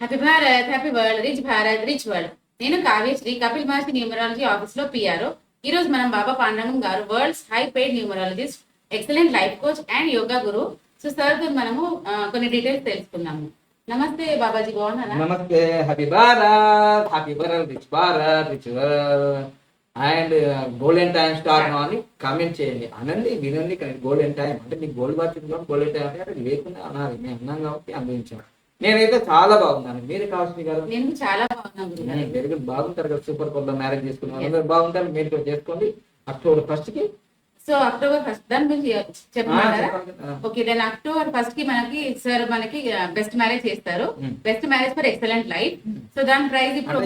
Happy Bharat happy world rich Bharat rich world నేను Kavyasri Kapil Maharshi numerology ఆఫీస్లో PR ఈ రోజు మనం బాబా పాండరంగం గారు world's high paid numerologist excellent life coach and yoga guru so sir మనము కొన్ని డీటెయిల్స్ తెలుసుకున్నాము నమస్తే బాబాజీ బాగున్నారా? నమస్తే happy Bharat happy Bharat rich Bharat rich and golden time star అని కామెంట్ చేయండి. అనండి వినండి గోల్డెన్ టైం అంటే మీకు గోల్డ్ బాత్ గోల్డెన్ టైం అంటే లేకుండా అన్నారు మేము అన్నాం కాబట్టి అనుభవించాం నేనైతే చాలా బాగున్నాను. మీరు కావాల్సింది కదా నేను చాలా బాగున్నాను గురుగారు. వెరీ గుడ్ బాగుంటారు కదా సూపర్ కొత్త మ్యారేజ్ చేసుకున్న వాళ్ళు బాగుంటారు మీరు కూడా చేసుకోండి. అక్టోబర్ ఫస్ట్కి? సో అక్టోబర్ ఫస్ట్ దాని గురించి. ఆ. ఓకే దెన్ అక్టోబర్ ఫస్ట్కి మనకి సార్ మనకి బెస్ట్ మ్యారేజ్ చేస్తారు. Best marriage for excellent life so దాని ప్రైస్ ఇప్పుడు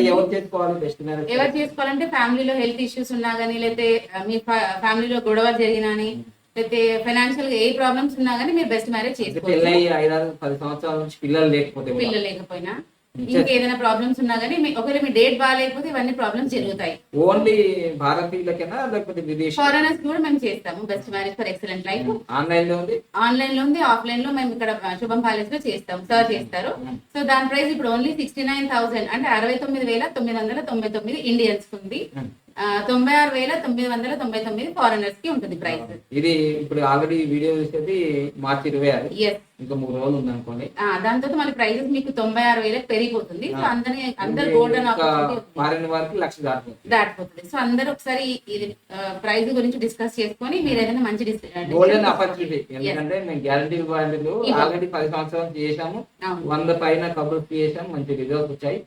ఎవరు చేసుకోవాలంటే ఫ్యామిలీలో హెల్త్ ఇష్యూస్ ఉన్నా గానీ లేకపోతే మీ ఫ్యామిలీలో గొడవలు జరిగినా గానీ, లేకపోతే ఫైనాన్షియల్గా ఏ ప్రాబ్లమ్స్ ఉన్నా గానీ మీరు బెస్ట్ మ్యారేజ్ చేసుకోవచ్చు. పెళ్ళయి ఐదారు పది సంవత్సరాల నుంచి పిల్లలు లేకపోతే. పిల్లలు లేకపోయినా. ఇంకేదైనా ప్రాబ్లమ్స్ ఉన్నా గానీ మీ- ఒకవేళ మీ డేట్ బాగాలేకపోతే ఇవన్నీ ప్రాబ్లమ్స్ జరుగుతాయి. ఓన్లీ భారతీయులకేనా లేకపోతే విదేశీ ఫారెనర్స్ కూడా మేము చేస్తాము best marriage for excellent life ఆన్లైన్లో ఉంది? ఆన్లైన్లో ఉంది ఆఫ్లైన్లో మేము ఇక్కడ శుభం ప్యాలెస్లో చేస్తాం సర్వ్ చేస్తారు. సో దాని ప్రైస్ ఇప్పుడు ఓన్లీ సిక్స్టీ నైన్ థౌసండ్ అంటే అరవై తొమ్మిది వేల తొమ్మిది వందల తొంభై తొమ్మిది ఇండియన్స్ ఉంది. Hmm. తొంభై ఆరు వేల తొమ్మిది వందల తొంభై తొమ్మిది ఫారినర్స్కి ఉంటుంది ప్రైస్ ఇది ఇప్పుడు ఆల్రెడీ వీడియో చూసేది మార్చి ఇరవై ఆరు. ఇంకా మూడు రోజులు ఉంది అనుకోండి దాంతో మన ప్రైజెస్ మీకు తొంభై ఆరు వేలకు పెరిగిపోతుంది. సో అందరి అందరు గోల్డెన్ మారిన వారికి లక్ష దాటిపోతుంది. దాటిపోతుంది. సో అందరు ఒకసారి ఇది ప్రైస్ గురించి డిస్కస్ చేసుకొని మీరు ఏదైనా మంచి గోల్డెన్ ఆపర్చునిటీ. ఎందుకంటే మేము గ్యారంటీ. ఆల్రెడీ పది సంవత్సరాలు చేసాము వంద పైన కబుర్స్ చేసాము మంచి రిజల్ట్స్ వచ్చాయి.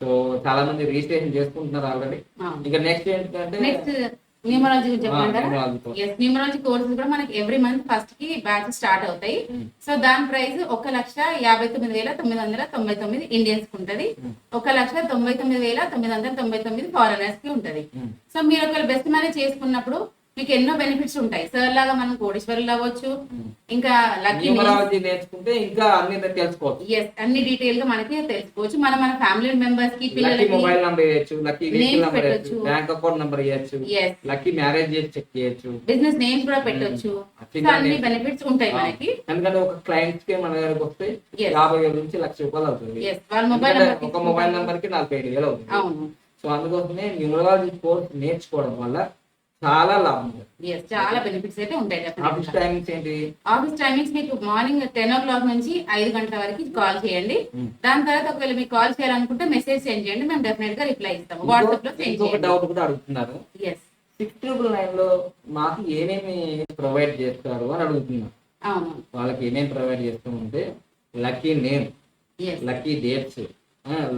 సో చాలా మంది రిజిస్ట్రేషన్ చేసుకుంటున్నారు ఆల్రెడీ. ఇంకా నెక్స్ట్ ఏంటంటే నెక్స్ట్ న్యూమరాలజీ గురించి చెప్పమంటారా న్యూమరాలజీ కోర్సెస్ కూడా మనకి ఎవ్రీ మంత్ ఫస్ట్కి బ్యాచ్ స్టార్ట్ అవుతాయి. Hmm. సో దాని ప్రైస్ ఒక లక్ష యాభై తొమ్మిది వేల తొమ్మిది వందల తొంభై తొమ్మిది ఇండియన్స్కి ఉంటది. Hmm. ఒక లక్ష తొంభై తొమ్మిది వేల తొమ్మిది వందల తొంభై తొమ్మిది ఫారినర్స్కి ఉంటది. Hmm. సో మీరు ఒకవేళ బెస్ట్ మ్యారేజ్ చేసుకున్నప్పుడు మీకు ఎన్నో బెనిఫిట్స్ ఉంటాయి. సార్ లాగా మనం కోడీశ్వరులు అవ్వచ్చు Hmm. ఇంకా లక్కీ నేర్చుకుంటే ఇంకా అన్ని తెలుసుకోవచ్చు. ఎస్ అన్ని డీటెయిల్గా మనకి తెలుసుకోవచ్చు. మనం మన ఫ్యామిలీ మెంబర్స్కి పిల్లలకి మొబైల్ నంబర్ ఇవ్వచ్చు లక్కీ Names వెహికల్ నంబర్ పెట్టొచ్చు. ఇవ్వచ్చు బ్యాంక్ అకౌంట్ నంబర్ ఇవ్వచ్చు లక్కీ మ్యారేజ్ చేసి చెక్ చేయొచ్చు బిజినెస్ నేమ్స్ కూడా పెట్టొచ్చు. Hmm. అన్ని బెనిఫిట్స్ ఉంటాయి మనకి. ఎందుకంటే ఒక క్లయింట్స్కి మన దగ్గరకు వస్తే. యాభై వేల నుంచి లక్ష రూపాయలు అవుతుంది. ఒక మొబైల్ నంబర్కి నలభై ఐదు వేలు అవుతుంది. అవును. సో అందుకోసమే న్యూమరాలజీ కోర్స్ నేర్చుకోవడం వల్ల చాలా లాభం చాలా బెనిఫిట్స్ అయితే ఉంటాయి ఆఫీస్. టైమింగ్స్ ఏంటి? ఆఫీస్ టైమింగ్స్ మీకు మార్నింగ్ టెన్ ఓ క్లాక్ నుంచి ఐదు గంటల వరకు కాల్ చేయండి. Hmm. దాని తర్వాత ఒకవేళ మీకు కాల్ చేయాలనుకుంటే మెసేజ్ సెండ్ చేయండి మేము డెఫినెట్గా రిప్లై ఇస్తాము. వాట్సాప్లో సెండ్ చేయండి. డౌట్ కూడా అడుగుతున్నారు. ఎస్ సిక్స్ ట్రిపుల్ నైన్లో మాకు ఏమేమి ప్రొవైడ్ చేస్తారు అని అడుగుతున్నారు. అవును. వాళ్ళకి ఏమేమి ప్రొవైడ్ చేస్తామంటే lucky name lucky dates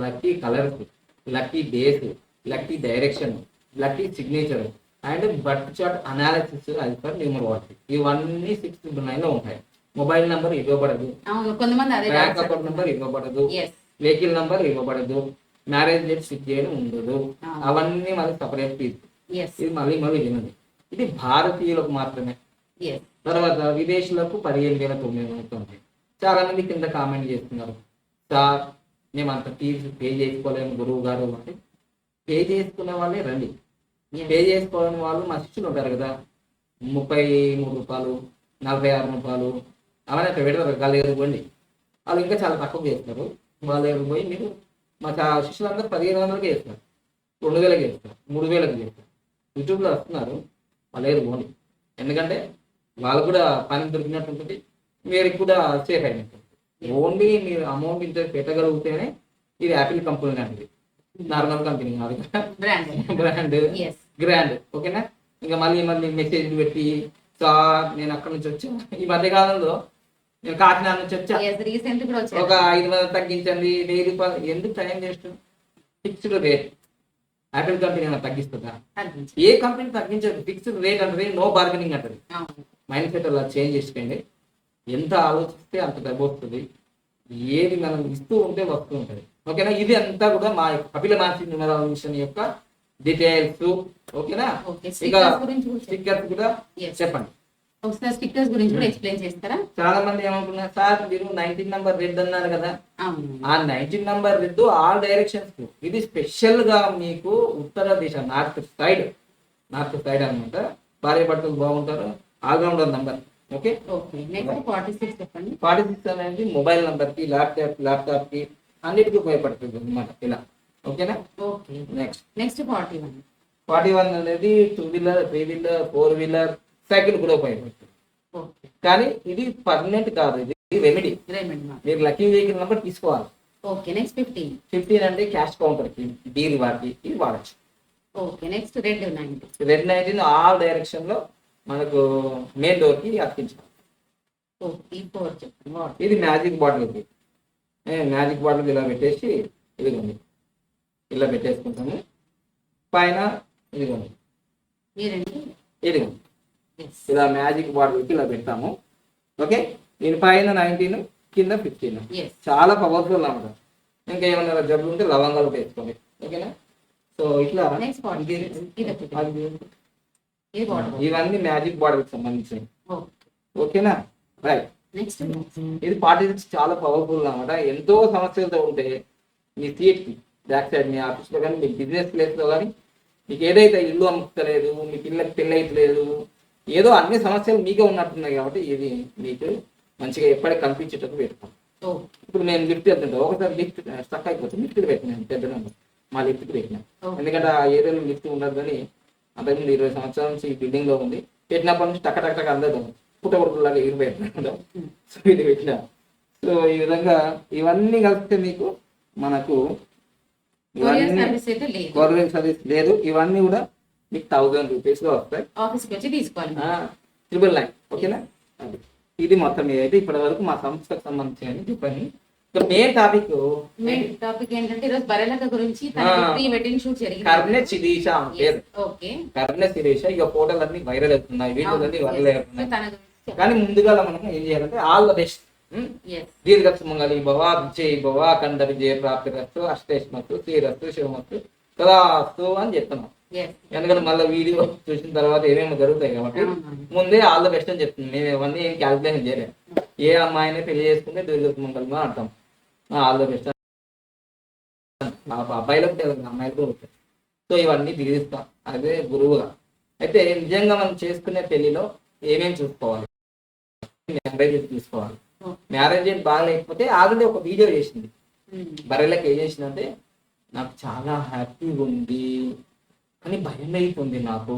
lucky colours lucky days lucky direction lucky signature and birth chart analysis అది పర్ న్యూమరాలజీ ఇవన్నీ సిక్స్ ట్రిపుల్ నైన్లో ఉంటాయి. మొబైల్ నంబర్ ఇవ్వబడదు. బ్యాంక్ అకౌంట్ నంబర్ ఇవ్వబడదు. వెహికల్ నంబర్ ఇవ్వబడదు. మ్యారేజ్ డేట్ ఫిక్స్ చేయడం ఉండదు. అవును. అవన్నీ మళ్ళీ సపరేట్ ఫీజు ఇది మళ్ళీ మళ్ళీ వినండి. ఇది భారతీయులకు మాత్రమే. తర్వాత విదేశీయులకు పదిహేను వేల తొమ్మిది వందలు ఉంటాయి చాలా మంది కింద కామెంట్ చేస్తున్నారు. సార్ మేము అంత ఫీజు పే చేసుకోలేము గురువు గారు అంటే పే చేసుకునే వాళ్ళే రండి. పే చేసుకోవడం వాళ్ళు మా శిష్యులు ఉంటారు కదా. ముప్పై మూడు రూపాయలు నలభై ఆరు రూపాయలు అలానే అక్కడ పెడతారు వాళ్ళు పోండి. వాళ్ళు ఇంకా చాలా తక్కువ చేస్తారు. వాళ్ళు పోయి మీరు మా చా శిష్యులందరూ పదిహేను వందలకి చేస్తారు. రెండు వేలకి చేస్తారు. మూడు వేలకి చేస్తారు. యూట్యూబ్లో వస్తున్నారు. వాళ్ళు పోండి. ఎందుకంటే వాళ్ళు కూడా పని దొరికినట్టు ఉంటుంది. మీరు కూడా సేఫ్ అయినట్టు ఓన్లీ మీరు అమౌంట్ ఇంత పెట్టగలిగితేనే ఇది యాపిల్ కంపెనీ లాంటిది. నార్మల్ కంపెనీ కాదు. బ్రాండ్ గ్రాండ్ ఓకేనా? ఇంకా మళ్ళీ మళ్ళీ మెసేజ్ పెట్టి సార్ నేను అక్కడ నుంచి వచ్చాను ఈ మధ్య కాలంలో నేను కాకినాడ నుంచి వచ్చా. ఒక ఐదు వందలు తగ్గించండి వెయ్యి రూపాయలు ఎందుకు టైం చేస్తు ఫిక్స్డ్ రేట్ యాపిల్ కంపెనీ ఏమైనా తగ్గిస్తుందా. ఏ కంపెనీ తగ్గించదు. ఫిక్స్డ్ రేట్ అంటే నో బార్గెనింగ్ అంటది. మైండ్ సెట్ అలా చేంజ్ చేసుకోండి. ఎంత ఆలోచిస్తే అంత డబ్బు వస్తుంది. ఏది మనం ఇస్తూ ఉంటే వస్తూ ఉంటుంది. ఓకేనా? ఇది అంతా కూడా మా కపిల మానసిక న్యూమరాలజీ మిషన్ యొక్క డీటెయిల్స్. ఓకేనా? ఓకే ఇక స్టిక్కర్స్ గురించి కూడా చెప్పండి. ఒకసారి స్టిక్కర్స్ గురించి కూడా ఎక్స్ప్లెయిన్ చేస్తారా? చాలా మంది ఏమనుకున్నారు సార్ మీరు నైన్టీన్ నంబర్ రెడ్ అన్నారు కదా. ఆ nineteen number red all directions ఇది స్పెషల్గా మీకు ఉత్తర దిశ నార్త్ సైడ్ నార్త్ సైడ్ అన్నమాట. భార్య భర్తలు బాగుంటారు. Allrounder number okay? Okay next forty six చెప్పండి. ఫార్టీ సిక్స్ అనేది మొబైల్ నంబర్కి ల్యాప్టాప్ ల్యాప్టాప్కి అన్నిటికీ ఉపయోగపడుతుంది అనమాట ఇలా. ఓకేనా? Okay. Next next forty one forty one అనేది two wheeler three wheeler four wheeler cycle కూడా ఉపయోగపడుతుంది. ఓకే. కానీ ఇది పర్మనెంట్ కాదు ఇది రెమెడీ మీరు లక్కీ వెహికల్ నెంబర్ తీసుకోవాలి. ఓకే నెక్స్ట్ ఫిఫ్టీన్ ఫిఫ్టీన్ అంటే క్యాష్ కౌంటర్కి డీల్ వాటికి ఇది వాడచ్చు. Okay next red ninety red nineteen all డైరెక్షన్లో మనకు మెయిన్ డోర్కి అతికించాలి ఇది మ్యాజిక్ బాటిల్ మ్యాజిక్ బాటిల్ ఇలా పెట్టేసి ఇదిగోండి. ఇలా పెట్టేసుకుంటాము. పైన ఇదిగోండి. ఇదిగోండి. ఇలా మ్యాజిక్ బాటిల్కి ఇలా పెడతాము. ఓకే? దీని పైన నైన్టీన్ కింద ఫిఫ్టీన్. చాలా పవర్ఫుల్ అన్నమాట. ఇంకా ఏమన్నా జబ్బులు ఉంటే లవంగాలు కూడా వేసుకోండి. ఓకేనా? సో ఇట్లా ఇవన్నీ మ్యాజిక్ బాటిల్కి సంబంధించినవి. ఓకే ఓకేనా? రైట్ నెక్స్ట్ ఇది సిక్స్ చాలా పవర్ఫుల్ అన్నమాట. ఎంతో సమస్యలతో ఉంటే మీ సీట్కి బ్యాక్ సైడ్ మీ ఆఫీస్లో కానీ మీ బిజినెస్ ప్లేస్లో కానీ మీకు ఏదైతే ఇల్లు అమ్ముతలేదు మీ పిల్లకి పెళ్ళి అవుతలేదు ఏదో అన్ని సమస్యలు మీకే ఉన్నట్టున్నాయి కాబట్టి ఇది మీకు మంచిగా ఎప్పటికి కనిపించేటట్టు ఓకే ఇప్పుడు నేను లిఫ్ట్ వెళ్తుంటా ఒకసారి లిఫ్ట్ స్టక్ అయిపోతుంది. లిఫ్ట్ పెట్టినాను పెద్ద మా లిఫ్ట్ పెట్టినా. ఎందుకంటే ఆ ఏరియాలో లిఫ్ట్ ఉండదు కానీ అంతకుముందు ఇరవై సంవత్సరాల నుంచి ఈ బిల్డింగ్లో ఉంది. పెట్టినప్పటి నుంచి టక్క టక్క టక్క అందదు పుట్టగొడుకులాగా ఎగిరిపోయినాడు సో ఇది పెట్టిన. సో ఈ విధంగా ఇవన్నీ కలిపితే మీకు మనకు ఇవన్నీ గవర్నమెంట్ సర్వీస్ లేదు. ఇవన్నీ కూడా మీకు థౌజండ్ రూపీస్లో వస్తాయి. ఆఫీస్కి వచ్చి తీసుకోవాలి. ట్రిపుల్ నైన్ ఓకేనా. ఇది మొత్తం అయితే ఇప్పటి వరకు మా సంస్థకు సంబంధించి చెప్పండి. మెయిన్ టాపిక్ మెయిన్ టాపిక్ ఏంటంటే ఈరోజు బరెలక గురించి. ప్రీ వెడ్డింగ్ షూట్ కర్ణె జరిగింది శిరీష ఆమె పేరు. ఓకే కర్ణె శిరీష ఇక ఫోటోలు అన్ని వైరల్ అవుతున్నాయి వీడియోలు అన్ని వైరల్ అవుతున్నాయి. కానీ ముందుగా మనం ఏం చేయాలంటే ఆల్ ద బెస్ట్ ఎస్ దీర్ఘ సుమంగళి భవ విజయ్ భవ కంద విజయ ప్రాప్తి రస్తు అష్టేష్మత్తు శ్రీరస్తు శివమత్తు కదాస్తు అని చెప్తున్నాం. ఎందుకంటే మళ్ళీ వీడియో చూసిన తర్వాత ఏమేమి జరుగుతాయి కాబట్టి ముందే ఆల్ ద బెస్ట్ అని చెప్తుంది మేము ఇవన్నీ ఏం క్యాల్కులేషన్ చేయలేము ఏ అమ్మాయిని పెళ్ళి చేసుకుంటే దీర్ఘ సుమంగళి అంటాం. ఆల్ ద బెస్ట్ అబ్బాయిలకు తెలియదు అమ్మాయిలకు సో ఇవన్నీ దిగిస్తాం అదే గురువుగా. అయితే నిజంగా మనం చేసుకునే పెళ్ళిలో ఏమేమి చూసుకోవాలి? మ్యారేజ్ చూసుకోవాలి మ్యారేజ్ బాగా లేకపోతే ఆల్రెడీ ఒక వీడియో చేసింది. బర్రెలకు ఏం చేసిందంటే నాకు చాలా హ్యాపీగా ఉంది కానీ భయం అయిపోయింది నాకు.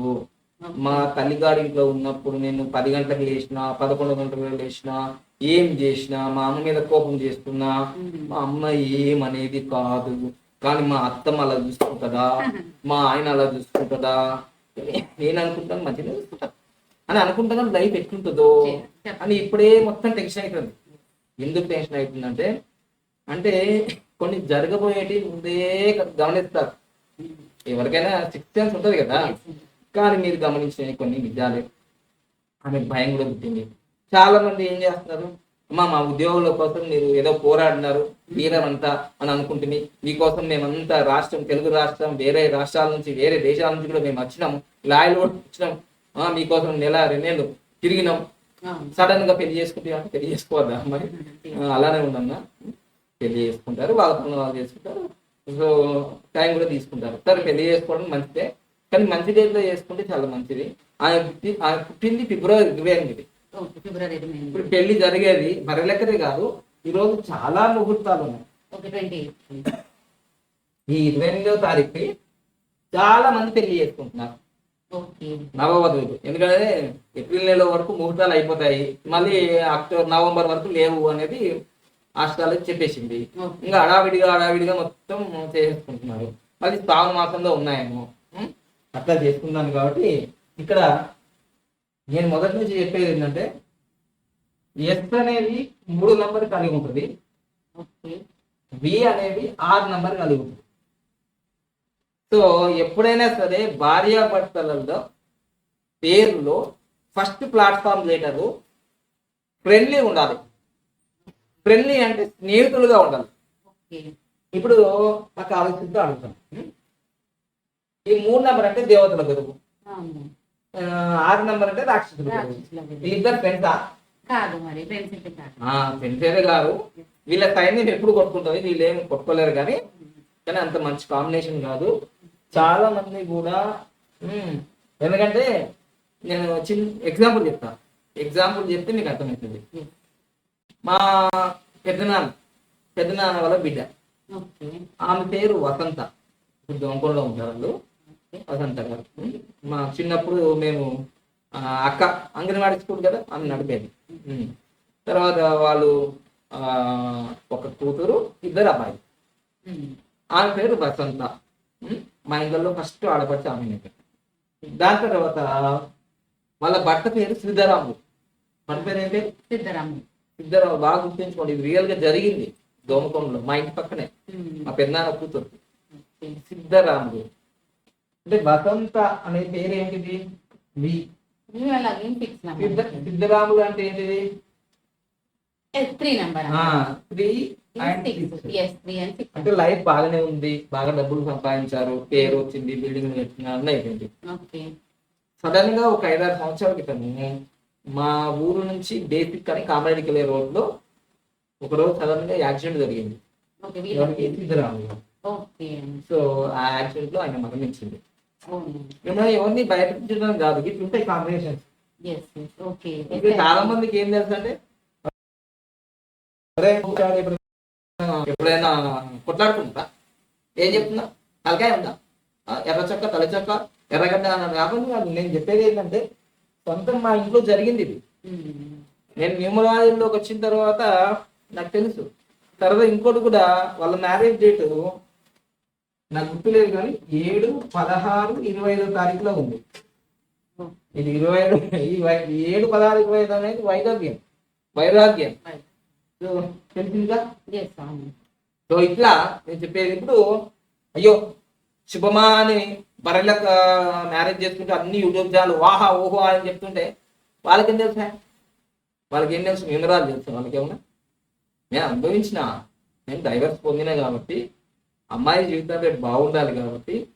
మా తల్లిగారి ఇంట్లో ఉన్నప్పుడు నేను పది గంటలకు లేచిన పదకొండు గంటలకు లేచిన ఏం చేసినా మా అమ్మ మీద కోపం చేస్తున్నా మా అమ్మ ఏమనేది కాదు. కానీ మా అత్తమ్మ అలా చూసుకుంటుందా మా ఆయన అలా చూసుకుంటుందా నేను అనుకుంటాను మంచిగా చూసుకుంటా అని అనుకుంటాను లైఫ్ ఎట్లుంటుందో అని ఇప్పుడే మొత్తం టెన్షన్ అవుతుంది ఎందుకు టెన్షన్ అవుతుందంటే అంటే కొన్ని జరగబోయేటి ముందే గమనిస్తారు. ఎవరికైనా సిక్స్ సెన్స్ ఉంటుంది కదా. కానీ మీరు గమనించిన కొన్ని నిజాలే ఆమె భయం కూడా పుట్టింది. చాలా మంది ఏం చేస్తున్నారు? అమ్మా మా ఉద్యోగుల కోసం మీరు ఏదో పోరాడినారు వీరమంతా అని అనుకుంటుంది మీకోసం మేమంతా రాష్ట్రం తెలుగు రాష్ట్రం వేరే రాష్ట్రాల నుంచి వేరే దేశాల నుంచి కూడా మేము వచ్చినాము లాయలు కూడా వచ్చినాం మీకోసం నెల రెండేళ్ళు తిరిగినాం. సడన్గా పెళ్ళి చేసుకుంటే పెళ్ళి చేసుకోవద్దా మరి? ఆ, అలానే ఉందన్నా. పెళ్ళి చేసుకుంటారు వాళ్ళ పనులు వాళ్ళు చేసుకుంటారు. సో టైం కూడా తీసుకుంటారు. సరే పెళ్ళి చేసుకోవడం మంచిదే. కానీ మంచి డేట్లో చేసుకుంటే చాలా మంచిది. ఆయన పుట్టి- ఆయన పుట్టింది ఫిబ్రవరి ఇరవై ఎనిమిది. ఇప్పుడు పెళ్ళి జరిగేది బరలెక్కదే కాదు. ఈ రోజు చాలా ముహూర్తాలు ఉన్నాయి. ఈ ఇరవై ఎనిమిదో తారీఖుకి చాలా మంది పెళ్ళి చేసుకుంటున్నారు. నవవధువులు ఎందుకంటే ఏప్రిల్ నెల వరకు ముహూర్తాలు అయిపోతాయి. మళ్ళీ అక్టోబర్ నవంబర్ వరకు లేవు అనేది ఆస్ట్రాలజీ చెప్పేసింది. ఇంకా హడావిడిగా హడావిడిగా మొత్తం చేసేసుకుంటున్నారు. మళ్ళీ శ్రావణ మాసంలో ఉన్నాయేమో? అట్లా చేసుకున్నాను కాబట్టి ఇక్కడ నేను మొదటి నుంచి చెప్పేది ఏంటంటే ఎస్ అనేది మూడు నంబర్ కలిగి ఉంటుంది. వి అనేది ఆరు నంబర్ కలిగి ఉంటుంది. సో ఎప్పుడైనా సరే భార్యాభర్తలలో పేరులో ఫస్ట్ ప్లాట్ఫామ్ లీడరు ఫ్రెండ్లీ ఉండాలి. ఫ్రెండ్లీ అంటే స్నేహితులుగా ఉండాలి. ఇప్పుడు నాకు ఆలోచిస్తూ అడుగుతాను ఈ మూడు నెంబర్ అంటే దేవతల గురువు. ఆరు నెంబర్ అంటే రాక్షసుల గురువు. వీళ్ళిద్దరు ఫ్రెండ్సా కాదు మరి ఫ్రెండ్స్ అయితే కాదు. వీళ్ళ సైన్యం ఎప్పుడు కొట్టుకుంటుంది వీళ్ళు ఏమి కొట్టుకోలేరు కానీ కానీ అంత మంచి కాంబినేషన్ కాదు. చాలా మంది కూడా ఎందుకంటే నేను చిన్న ఎగ్జాంపుల్ చెప్తా. ఎగ్జాంపుల్ చెప్తే మీకు అర్థమవుతుంది. మా పెద్దనాన్న పెద్దనాన్న వాళ్ళ బిడ్డ. ఆమె పేరు వసంత. ఇప్పుడు దొంగలో ఉంటారు వాళ్ళు. వసంత గారు. మా చిన్నప్పుడు మేము అక్క అంగన్వాడీ స్కూల్ కదా ఆమె నడిపేది. తర్వాత వాళ్ళు ఒక కూతురు ఇద్దరు అబ్బాయి. ఆమె పేరు వసంత. మా ఇంట్లో ఫస్ట్ ఆడపడిచి ఆమె దాని తర్వాత వాళ్ళ భర్త పేరు శ్రీధరాముడు భర్త పేరు ఏం పేరు? సిద్ధరాము బాగా గుర్తుంచుకోండి ఇది రియల్గా జరిగింది దోమకొండలో మా ఇంటి పక్కనే. మా పెద్దనాన్న కూతురు ఓకే. సిద్ధరాముడు. అంటే వసంత అనే పేరు ఏంటిది? వి. మీరు అలాగే ఫిక్స్ సిద్ధ నెంబర్ సిద్ధరాముడు అంటే ఏంటిది? Three number? త్రీ అంటే లైఫ్ బాగానే ఉంది బాగా డబ్బులు సంపాదించారు పేరు వచ్చింది బిల్డింగ్ కట్టినారు అన్నీ అయిపోయింది. సడన్గా ఒక ఐదారు సంవత్సరాల క్రితము మా ఊరు నుంచి బేసిక్ అని కామెడీకి వెళ్ళే రోడ్లో ఒక రోజు సడన్గా యాక్సిడెంట్ జరిగింది. సో ఆ యాక్సిడెంట్లో ఆయన మరణించింది. మిమ్మల్ని ఎవరిని బయటపించడం కాదు ఇట్లా ఉంటాయి కాంబినేషన్స్ చాలా మందికి ఏం తెలుసు అంటే ఎప్పుడైనా కొట్లాడుకుంటా? ఏం చెప్తున్నా? తలకాయ ఉందా? ఎర్ర చక్క తల చక్క ఎర్రగడ్డ అన్నది కాకుండా కాదు. నేను చెప్పేది ఏంటంటే సొంతం మా ఇంట్లో జరిగింది ఇది. నేను న్యూమరాలజీలోకి వచ్చిన తర్వాత నాకు తెలుసు. తర్వాత ఇంకోటి కూడా వాళ్ళ మ్యారేజ్ డేట్ నాకు గుర్తులేదు కానీ ఏడు పదహారు ఇరవై ఐదో తారీఖులో ఉంది. ఇది ఇరవై ఐదు ఏడు పదహారు ఇరవై ఐదు అనేది వైరాగ్యం. వైరాగ్యం. తెలిసిందిగా? సో ఇట్లా నేను చెప్పేది ఇప్పుడు అయ్యో శుభమా అని బర్రెలకు మ్యారేజ్ చేసుకుంటే అన్ని యూట్యూబ్ ఛానల్ వాహా ఓహో అని చెప్తుంటే వాళ్ళకి ఏం తెలుసా? వాళ్ళకి ఏం తెలుసు? వివరాలు తెలుసు. వాళ్ళకి ఏమన్నా నేను అనుభవించిన నేను డైవర్స్ పొందినా కాబట్టి అమ్మాయి జీవితం రేపు బాగుండాలి కాబట్టి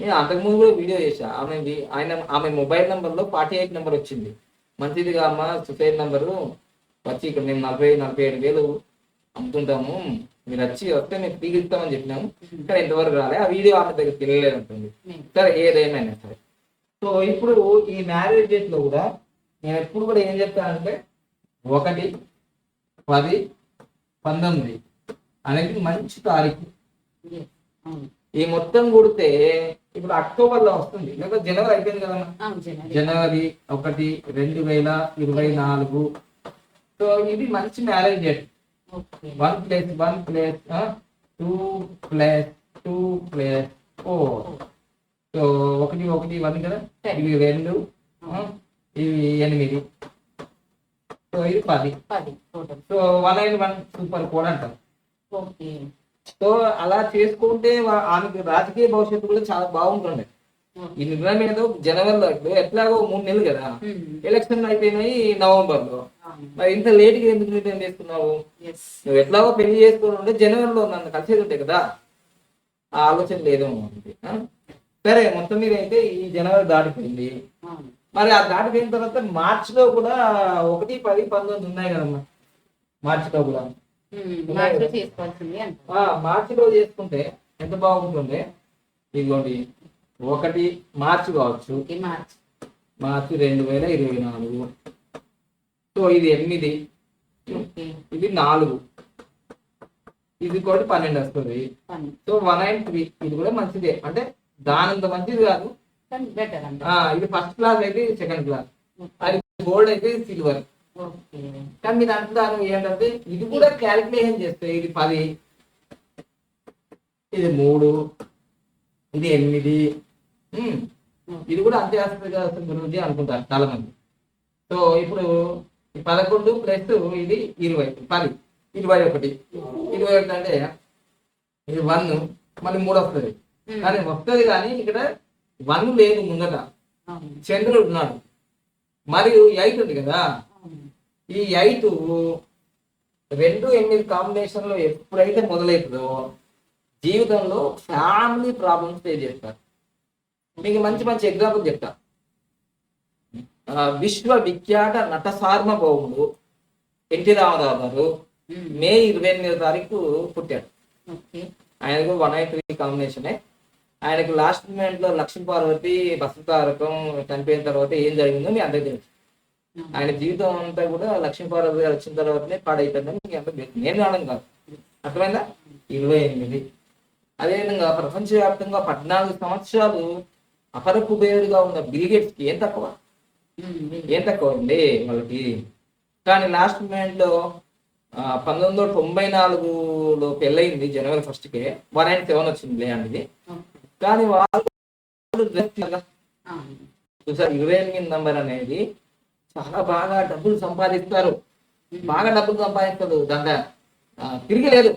నేను అంతకుముందు కూడా వీడియో చేశా. ఆమె ఆయన ఆమె మొబైల్ నెంబర్లో ఫార్టీ ఎయిట్ నెంబర్ వచ్చింది. మంచిదిగా అమ్మ సుసైడ్ నెంబరు. వచ్చి ఇక్కడ మేము నలభై నలభై ఏడు వేలు అమ్ముతుంటాము. మీరు వచ్చి వస్తే మేము ఫ్రీగా ఇస్తామని చెప్పినాము. కానీ ఎంతవరకు రాలే. ఆ వీడియో ఆమె దగ్గరికి వెళ్ళలేదు అంటుంది మేము సరే ఏదేమైనా సరే. సో ఇప్పుడు ఈ మ్యారేజ్ డేట్లో కూడా నేను ఎప్పుడు కూడా ఏం చెప్తానంటే ఒకటి పది పంతొమ్మిది అనేది మంచి తారీఖు. ఈ మొత్తం కూడితే ఇప్పుడు అక్టోబర్లో వస్తుంది. లేదా జనవరి అయిపోయింది కదా జనవరి ఒకటి రెండు వేల ఇరవై నాలుగు సో ఇది మంచి marriage date one plus one plus two plus two plus four so ఒకటి ఒకటి వన్ కదా? ఇవి రెండు ఇవి ఎనిమిది. సో ఇది పది. So one and one super code అంటారు. సో అలా చేసుకుంటే ఆమెకి రాజకీయ భవిష్యత్తు కూడా చాలా బాగుంటుండే ఈ నిర్ణయం ఏదో జనవరిలో ఇప్పుడు ఎట్లాగో మూడు నెలలు కదా. ఎలక్షన్ అయిపోయినాయి నవంబర్లో మరి ఇంత లేట్గా ఎందుకు నిర్ణయం చేసుకున్నావు నువ్వు ఎట్లాగో పెళ్ళి చేసుకుని ఉంటే జనవరిలో నన్ను కలిసేది ఉంటాయి కదా. ఆ ఆలోచన లేదేమో? సరే మొత్తం మీద అయితే ఈ జనవరి దాటిపోయింది. మరి ఆ దాటిపోయిన తర్వాత మార్చ్లో కూడా ఒకటి పది పంతొమ్మిది ఉన్నాయి కదమ్మా. మార్చ్లో కూడా మార్చిలో చేసుకుంటే ఎంత బాగుంటుంది ఇదిగోండి. ఒకటి మార్చి కావచ్చు. మార్చ్. మార్చి రెండు వేల ఇరవై నాలుగు. సో ఇది ఎనిమిది. ఇది నాలుగు. ఇది కూడా పన్నెండు వస్తుంది. So one and three. ఇది కూడా మంచిదే. అంటే దానంత మంచిది కాదు. ఇది ఫస్ట్ క్లాస్ అయితే సెకండ్ క్లాస్. అది గోల్డ్ అయితే సిల్వర్. కానీ మీరు అంటున్నారు ఏంటంటే ఇది కూడా క్యాలిక్యులేషన్ చేస్తే ఇది పది ఇది మూడు ఇది ఎనిమిది ఇది కూడా అంతే కదా గురించి అనుకుంటారు చాలా మంది సో ఇప్పుడు పదకొండు ప్లస్ ఇది ఇరవై పది. ఇరవై ఒకటి. ఇరవై ఒకటి అంటే ఇది వన్ మళ్ళీ మూడు వస్తుంది. కానీ వస్తుంది కానీ ఇక్కడ వన్ లేదు ముందట. చంద్రుడు ఉన్నాడు. మరియు ఎయిట్ ఉంది కదా. ఈ ఎయిట్ రెండు ఎనిమిది కాంబినేషన్లో ఎప్పుడైతే మొదలవుతుందో జీవితంలో ఫ్యామిలీ ప్రాబ్లమ్స్ ఫేస్ చేస్తారు. మీకు మంచి మంచి ఎగ్జాంపుల్ చెప్తా. ఆ, విశ్వ విఖ్యాత నట సార్వభౌముడు ఎన్టీ రామారావు గారు మే ఇరవై ఎనిమిదో తారీఖు పుట్టాడు. ఆయనకు వన్ ఐ త్రీ కాంబినేషనే. ఆయనకు లాస్ట్ మూమెంట్లో లక్ష్మీ పార్వతి బసంతారకం చనిపోయిన తర్వాత ఏం జరిగిందో మీ అందరికీ తెలుసు. ఆయన జీవితం అంతా కూడా లక్ష్మీ పార్వతి గారు వచ్చిన తర్వాతనే పాడైతుందని మీకు అందరికీ తెలుసు. నేను అనడం కాదు. అర్థమైందా? ఇరవై ఎనిమిది. అదేవిధంగా ప్రపంచవ్యాప్తంగా పద్నాలుగు సంవత్సరాలు అపరకుబేరుడుగా ఉన్న బిల్గేట్స్కి ఏం తక్కువ? ఏం తక్కువ అండి వాళ్ళకి? కానీ లాస్ట్ మూమెంట్లో పంతొమ్మిది వందల తొంభై నాలుగులో పెళ్ళయింది జనవరి ఫస్ట్కి వన్ నైన్ సెవెన్ వచ్చింది ఇది కానీ వాళ్ళు చూసారు? ఇరవై ఎనిమిది నంబర్ అనేది చాలా బాగా డబ్బులు సంపాదిస్తారు. బాగా డబ్బులు సంపాదిస్తారు. దాంట్లో తిరిగి లేదు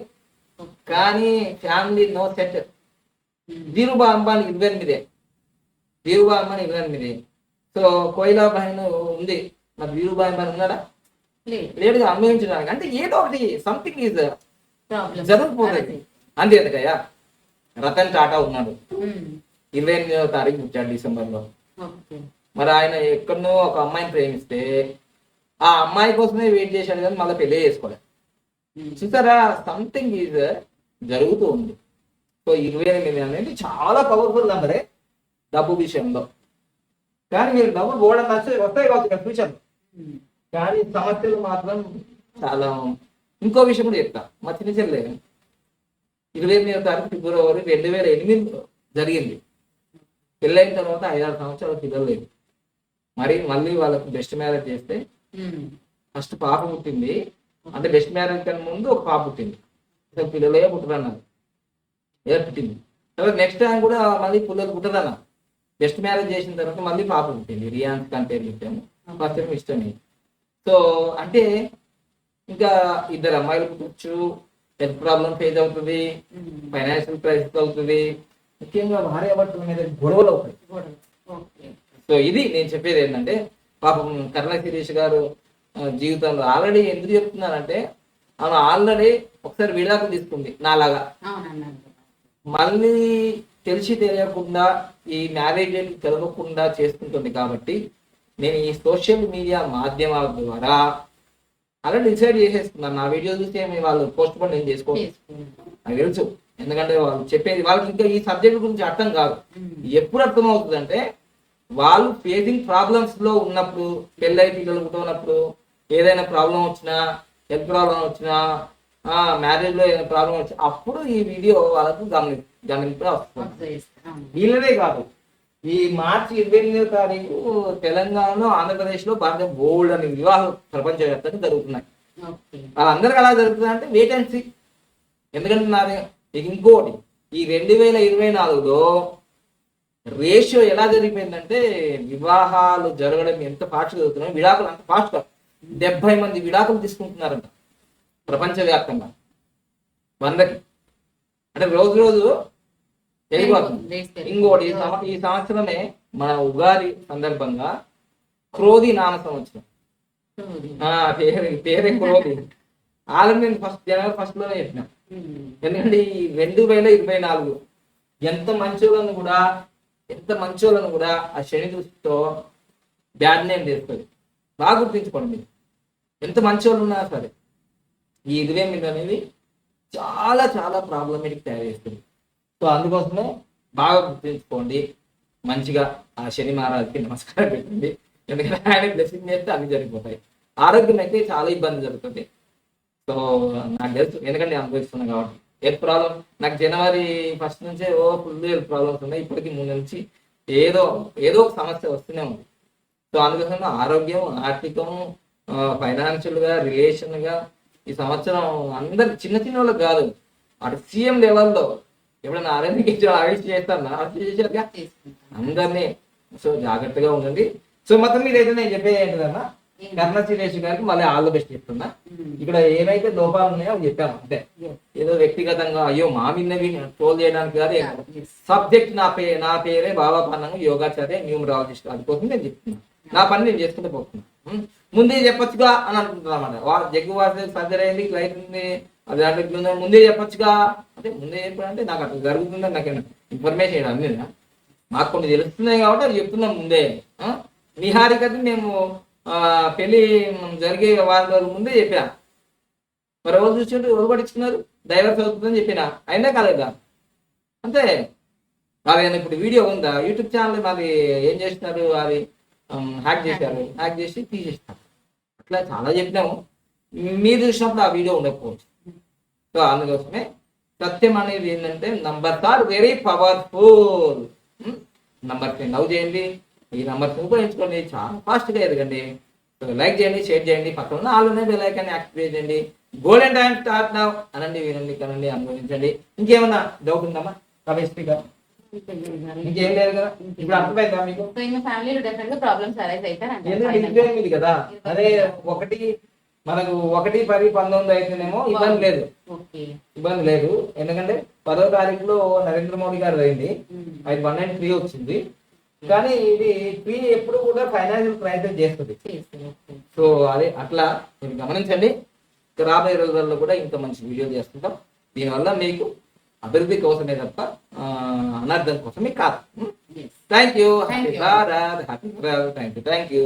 కానీ family no set. Dhirubhai Ambani ఇరవై ఎనిమిదే. అంబానీ ఇరవై ఎనిమిది సో కోయిలా బహన్ ఉంది. మరి అంబానీ ఉన్నాడా? లేడుగా అనుభవించడానికి అంటే ఏదో ఒకటి సంథింగ్ ఈజ్ జరుగుతుంది. అంతే ఎందుకయ్యా? రతన్ టాటా ఉన్నాడు. ఇరవై ఎనిమిదవ తారీఖు పుట్టాడు డిసెంబర్లో మరి ఆయన ఎక్కడనో ఒక అమ్మాయిని ప్రేమిస్తే ఆ అమ్మాయి కోసమే వెయిట్ చేశాడు కానీ మళ్ళీ పెళ్ళి చేసుకోలేదు చూసారా? సంథింగ్ ఈజ్ జరుగుతూ ఉంది. సో ఇరవై ఎనిమిది అనేది చాలా పవర్ఫుల్ నెంబరే డబ్బు విషయంలో. కానీ మీరు డబ్బులు పోవడం నచ్చే వస్తాయి కావచ్చు ఫ్యూచర్. కానీ సమస్యలు మాత్రం చాలా ఇంకో విషయం కూడా చెప్తా. మా చిన్న చెల్లె ఇరవై ఎనిమిదో తారీఖు ఫిబ్రవరి రెండు వేల ఎనిమిదిలో జరిగింది. పెళ్ళైన తర్వాత ఐదారు సంవత్సరాలు పిల్లలు లేదు మరి మళ్ళీ వాళ్ళకి బెస్ట్ మ్యారేజ్ చేస్తే ఫస్ట్ పాప పుట్టింది. అంటే బెస్ట్ మ్యారేజ్ కన్నా ముందు ఒక పాప పుట్టింది. అసలు పిల్లలే పుట్టరన్నారు. ఏదో పుట్టింది. తర్వాత నెక్స్ట్ టైం కూడా మళ్ళీ పిల్లలు పుట్టదన్నారు బెస్ట్ మ్యారేజ్ చేసిన తర్వాత మళ్ళీ పాప పుట్టింది. రియాన్స్ అని పేరు పెట్టాము. ఫస్ట్ టైం ఇష్టమే. సో అంటే ఇంకా ఇద్దరు అమ్మాయిలు పుట్టచ్చు. హెల్త్ ప్రాబ్లం ఫేస్ అవుతుంది. ఫైనాన్షియల్ క్రైసిస్ అవుతుంది. ముఖ్యంగా భార్య భర్తల మీద గొడవలు అవుతాయి. సో ఇది నేను చెప్పేది ఏంటంటే పాపం కర్ణ శిరీష్ గారు జీవితంలో ఆల్రెడీ ఎందుకు చెప్తున్నానంటే ఆమె ఆల్రెడీ ఒకసారి విడాకులు తీసుకుంది నాలాగా. మళ్ళీ తెలిసి తెలియకుండా ఈ మ్యారేజ్ తెలవకుండా చేసుకుంటుంది కాబట్టి నేను ఈ సోషల్ మీడియా మాధ్యమాల ద్వారా అలా డిసైడ్ చేసేస్తున్నాను. నా వీడియో చూస్తే ఏమి వాళ్ళు పోస్ట్ పోన్ నేను చేసుకోవాలి నాకు తెలుసు. ఎందుకంటే వాళ్ళు చెప్పేది వాళ్ళకి ఇంకా ఈ సబ్జెక్ట్ గురించి అర్థం కాదు. ఎప్పుడు అర్థం అవుతుంది అంటే వాళ్ళు ఫేసింగ్ ప్రాబ్లమ్స్లో ఉన్నప్పుడు పెళ్ళై పిల్లలు పుట్టినప్పుడు ఏదైనా ప్రాబ్లం వచ్చినా హెల్త్ ప్రాబ్లం వచ్చినా మ్యారేజ్లో ఏదైనా ప్రాబ్లం వచ్చినా అప్పుడు ఈ వీడియో వాళ్ళకు గమని గమనింపు వస్తుంది. వీళ్ళదే కాదు. ఈ మార్చి ఇరవై ఎనిమిదో తారీఖు తెలంగాణలో ఆంధ్రప్రదేశ్లో భారత బోల్డ్ అనే వివాహాలు ప్రపంచవ్యాప్తంగా జరుగుతున్నాయి. వాళ్ళందరికీ అలా జరుగుతుందంటే వెయిట్ అండ్ సీ ఎందుకంటే నాది ఇక ఇంకోటి ఈ రెండు వేల ఇరవై నాలుగులో రేషియో ఎలా జరిగిపోయిందంటే వివాహాలు జరగడం ఎంత ఫాస్ట్ జరుగుతున్నాయి విడాకులు అంత ఫాస్ట్ డెబ్బై మంది విడాకులు తీసుకుంటున్నారంట ప్రపంచవ్యాప్తంగా. వందకి. అంటే రోజు రోజు ఇంకోటి ఈ సంవ- ఈ సంవత్సరమే మన ఉగాది సందర్భంగా క్రోధి నామ సంవత్సరం. ఆ పేరు పేరే క్రోధి. ఆల్రెడీ నేను ఫస్ట్ జనవరి ఫస్ట్లోనే చెప్పిన ఎందుకంటే ఈ రెండు వేల ఇరవై నాలుగు ఎంత మంచోళ్ళను కూడా ఎంత మంచోళ్ళను కూడా ఆ శని దృష్టితో బ్యాడ్ నేమ్ చేస్తుంది బాగా గుర్తించుకోండి మీరు. ఎంత మంచోళ్ళు ఉన్నా సరే ఈ ఇరవై మీద అనేది చాలా చాలా ప్రాబ్లమేటిక్ తయారు చేస్తుంది. సో అందుకోసమే బాగా గుర్తుంచుకోండి. మంచిగా ఆ శని మహారాజుకి నమస్కారం పెట్టండి. ఎందుకంటే ఆయన బ్లెస్సింగ్ చేస్తే అన్ని జరిగిపోతాయి. ఆరోగ్యం అయితే చాలా ఇబ్బంది జరుగుతుంది. సో నాకు తెలుసు. ఎందుకంటే నేను అనుభవిస్తున్నాను కాబట్టి. హెల్త్ ప్రాబ్లం నాకు జనవరి ఫస్ట్ నుంచే ఓ ఫుల్ హెల్త్ ప్రాబ్లమ్స్ ఉన్నాయి. ఇప్పటికి ముందు నుంచి ఏదో ఏదో ఒక సమస్య వస్తూనే ఉంది. సో అందుకోసం ఆరోగ్యం ఆర్థికం ఫైనాన్షియల్గా రిలేషన్గా ఈ సంవత్సరం అందరు చిన్న చిన్న వాళ్ళకి కాదు. అటు సీఎం లెవెల్లో ఎప్పుడైనా అరెంజ్ అరెస్ట్ చేస్తాను అరెస్ట్ చేశారుగా అందరినీ సో జాగ్రత్తగా ఉండండి. సో మొత్తం మీద అయితే నేను చెప్పేది ఏంటన్నా కర్ణ సురేష్ గారికి మళ్ళీ ఆల్ ద బెస్ట్ చెప్తున్నా. ఇక్కడ ఏవైతే లోపాలు ఉన్నాయో అవి చెప్పాను అంతే. ఏదో వ్యక్తిగతంగా అయ్యో మా విన్నవి ట్రోల్ చేయడానికి కాదు సబ్జెక్ట్ నా పే నా పేరే బాబా పన్నంగా యోగాచార్య న్యూమరాలజిస్ట్ అందుకోసం నేను చెప్తున్నా. నా పని నేను చేసుకుంటూ పోతున్నా? ముందే చెప్పొచ్చుగా అని అనుకుంటున్నా అన్నమాట. వా జగ్గు వాసి సర్జరీ అయింది అవుతుంది అది అంటే ఇట్లా ముందే చెప్పొచ్చుగా. అంటే ముందే చెప్పాలంటే నాకు అట్లా జరుగుతుందని నాకు ఇన్ఫర్మేషన్ అన్నీ మాకు కొన్ని తెలుస్తున్నాయి కాబట్టి అది చెప్తున్నాం ముందే. నిహారికది మేము ఆ, పెళ్ళి జరిగే వారం రోజుల ముందే చెప్పినా. మరి ఎవరు చూసిండ్రు? ఎవరు పట్టించుకున్నారు? డైవర్స్ అవుతుందని చెప్పినా. అయినా కాలేదా? అంతే. అదేనా ఇప్పుడు వీడియో ఉందా? యూట్యూబ్ ఛానల్ మాది ఏం చేస్తున్నారు? అది హ్యాక్ చేశారు. హ్యాక్ చేసి తీసేస్తారు అట్లా చాలా చెప్పినాము. మీరు చూసినప్పుడు ఆ వీడియో ఉండకపోవచ్చు. సో అందుకోసమే సత్యం అనేది ఏంటంటే numbers are very powerful number love చేయండి. ఈ నంబర్స్ ఉపయోగించుకోండి. చాలా ఫాస్ట్గా ఎదగండి. లైక్ చేయండి షేర్ చేయండి. పక్కన ఉన్న ఆల్లోనే బెల్ ఐకాన్ యాక్టివేట్ చేయండి. గోల్డెన్ టైం స్టార్ట్ నౌ అనండి వినండి కనండి అనుభవించండి. ఇంకేమన్నా డౌట్ ఉందమ్మా? రమేష్ గారు. ఇంకేం లేదు కదా. ఇప్పుడు అర్థమైందా మీకు? ప్రాబ్లమ్స్ అరైజ్ అవుతారు ఎనిమిది కదా. అదే ఒకటి మనకు ఒకటి పది పంతొమ్మిది అయితేనేమో ఇబ్బంది లేదు. ఇబ్బంది లేదు. ఎందుకంటే పదో తారీఖులో నరేంద్ర మోడీ గారు అయింది. అది వన్ అండ్ త్రీ వచ్చింది. కానీ ఇది త్రీ ఎప్పుడు కూడా ఫైనాన్షియల్ క్రైసిస్ చేస్తుంది. సో అదే అట్లా మీరు గమనించండి. రాబోయే రోజుల్లో కూడా ఇంకా మంచి వీడియో చేస్తుంటాం. దీనివల్ల మీకు అభివృద్ధి కోసమే తప్ప అనర్థం కోసమే కాదు. Thank you happy. Bharat happy thank you thank you